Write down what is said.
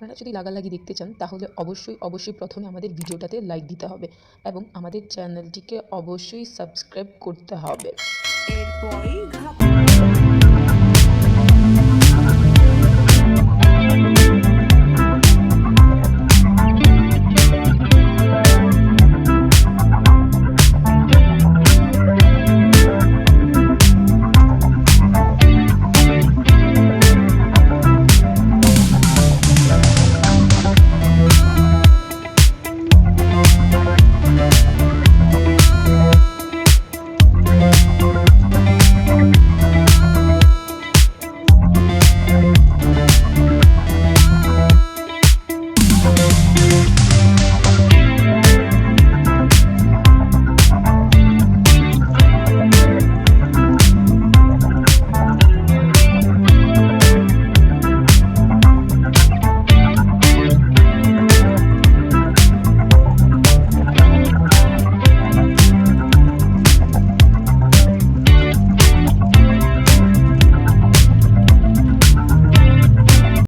আপনারা যদি লাগালাগি দেখতে চান, তাহলে অবশ্যই অবশ্যই প্রথমে আমাদের ভিডিওটাতে লাইক দিতে হবে এবং আমাদের চ্যানেলটিকে অবশ্যই সাবস্ক্রাইব করতে হবে। এরপরে